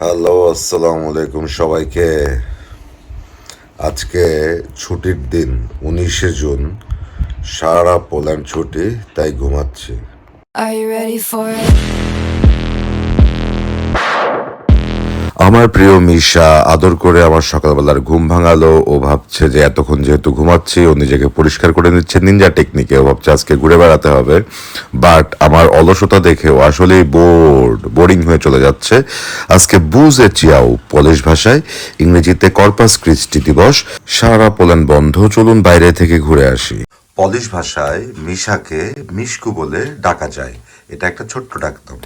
Hello আসসালামু আলাইকুম সবাইকে। আজকে ছুটির দিন উনিশে জুন। সারা পোল্যান্ড ছুটি তাই ঘুমাচ্ছি। আমার প্রিয় মিশা, আদর করে আমার সকালবেলার ঘুম ভাঙালো ও ভাবছে যে এতক্ষণ যেহেতু ঘুমাচ্ছি, ও নিজেকে পরিষ্কার করে নিচ্ছে নিনজা টেকনিকে ও ভাবছে আজকে ঘুরে বেড়াতে হবে। বাট আমার অলসতা দেখে ও আসলেই বোর্ড বোরিং হয়ে চলে যাচ্ছে। আজকে বুজে চিয়াও পলিশ ভাষায়। ইংরেজিতে কর্পাস ক্রিস্টি দিবস। সারা পোল্যান্ড বন্ধ, চলুন বাইরে থেকে ঘুরে আসি। পলিশ ভাষায় মিশাকে মিশকু বলে ডাকা যায়। এটা একটা ছোট্ট ডাকনাম।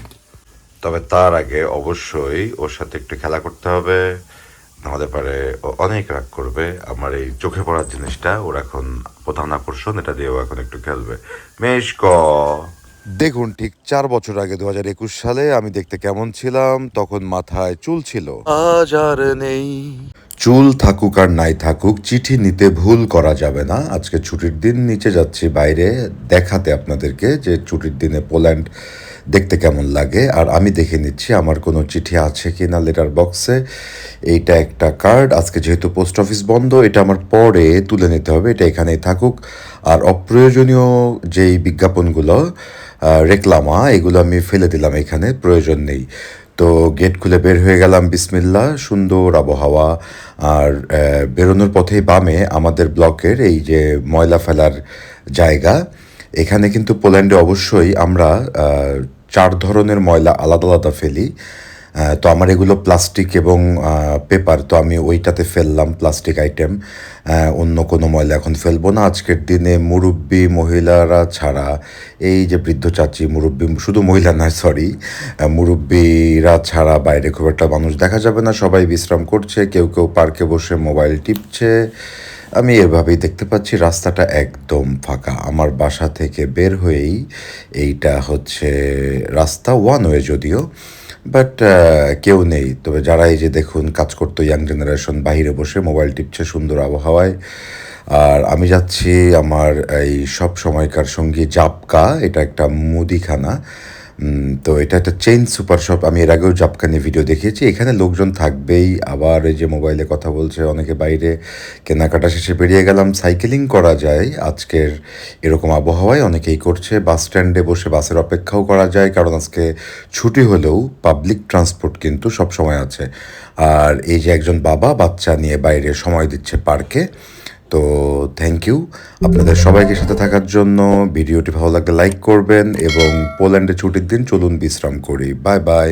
তবে তার আগে অবশ্যই ওর সাথে একটু খেলা করতে হবে। নাহলে পারে ও অনেক রাগ করবে। আমার এই চোখে পড়ার জিনিসটা ওর এখন প্রধান আকর্ষণ এটা দিয়ে ও এখন একটু খেলবে। মেশক দেখুন ঠিক চার বছর আগে দু হাজার একুশ সালে আমি দেখতে কেমন ছিলাম তখন মাথায় চুল ছিল। আজ আর নেই। চুল থাকুক আর নাই থাকুক চিঠি নিতে ভুল করা যাবে না। আজকে ছুটির দিন নিচে যাচ্ছি বাইরে। দেখাতে আপনাদেরকে যে ছুটির দিনে পোল্যান্ড দেখতে কেমন লাগে? আর আমি দেখে নিচ্ছি আমার কোনো চিঠি আছে কি না লেটার বক্সে এইটা একটা কার্ড আজকে যেহেতু পোস্ট অফিস বন্ধ, এটা আমার পরে তুলে নিতে হবে, এটা এখানেই থাকুক। আর অপ্রয়োজনীয় যেই বিজ্ঞাপনগুলো রেকলামা, এগুলো আমি ফেলে দিলাম এখানে, প্রয়োজন নেই। তো গেট খুলে বের হয়ে গেলাম, বিসমিল্লা, সুন্দর আবহাওয়া। আর বেরোনোর পথেই বামে আমাদের ব্লকের এই যে ময়লা ফেলার জায়গা, এখানে কিন্তু পোল্যান্ডে অবশ্যই আমরা চার ধরনের ময়লা আলাদা আলাদা ফেলি। তো আমার এগুলো প্লাস্টিক এবং পেপার তো আমি ওইটাতে ফেললাম প্লাস্টিক আইটেম অন্য কোনো ময়লা এখন ফেলব না। আজকের দিনে মুরব্বি মহিলারা ছাড়া, এই যে বৃদ্ধ চাচি মুরব্বি, শুধু মহিলা নয় সরি মুরব্বিরা ছাড়া বাইরে খুব একটা মানুষ দেখা যাবে না। সবাই বিশ্রাম করছে, কেউ কেউ পার্কে বসে মোবাইল টিপছে। আমি এভাবেই দেখতে পাচ্ছি, রাস্তাটা একদম ফাঁকা। আমার বাসা থেকে বের হয়েই এইটা হচ্ছে রাস্তা ওয়ান ওয়ে যদিও বাট কেউ নেই। তবে যারা এই যে দেখুন, কাজ করতো ইয়াং জেনারেশন বাইরে বসে মোবাইল টিপছে সুন্দর আবহাওয়ায়। আর আমি যাচ্ছি আমার এই সব সময়কার সঙ্গী জাপকা এটা একটা মুদিখানা। তো এটা একটা চেইন সুপার শপ আমি এর আগেও জাপকা নিয়ে ভিডিও দেখিয়েছি। এখানে লোকজন থাকবেই। আবার এই যে মোবাইলে কথা বলছে অনেকে বাইরে। কেনাকাটা শেষে বেরিয়ে গেলাম। সাইকেলিং করা যায়। আজকের এরকম আবহাওয়ায় অনেকেই করছে। বাস স্ট্যান্ডে বসে বাসের অপেক্ষাও করা যায়। কারণ আজকে ছুটি হলেও পাবলিক ট্রান্সপোর্ট কিন্তু সব সময় আছে। আর এই যে একজন বাবা বাচ্চা নিয়ে বাইরে সময় দিচ্ছে পার্কে তো থ্যাংক ইউ আপনাদের সবাইকে সাথে থাকার জন্য ভিডিওটি ভালো লাগলে লাইক করবেন এবং পোল্যান্ডে ছুটির দিন চলুন বিশ্রাম করি। Bye bye